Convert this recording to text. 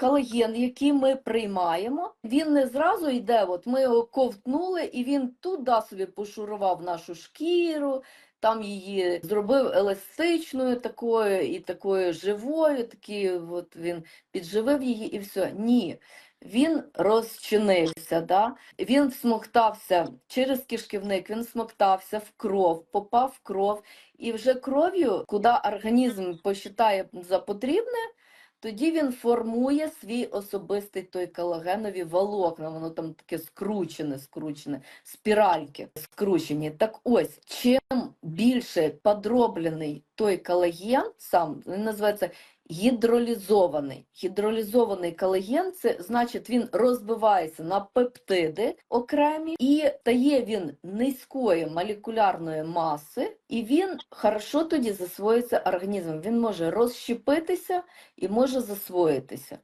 колаген, який ми приймаємо, він не зразу йде. От ми його ковтнули, і він туди собі пошурував нашу шкіру, там її зробив еластичною такою і такою живою. Такі, от він підживив її, і все. Ні. Він розчинився, да? він всмоктався через кишківник, він всмоктався в кров, попав в кров, і вже кров'ю, куди організм посчитає за потрібне, тоді він формує свій особистий той колагенові волокна, воно там таке скручене, скручене, спіральки скручені. Так ось, чим більше подроблений той колаген, сам він називається гідролізований. Гідролізований колаген це значить він розбивається на пептиди окремі і стає він низької молекулярної маси, і він хорошо тоді засвоїться організмом. Він може розщепитися і може засвоїтися.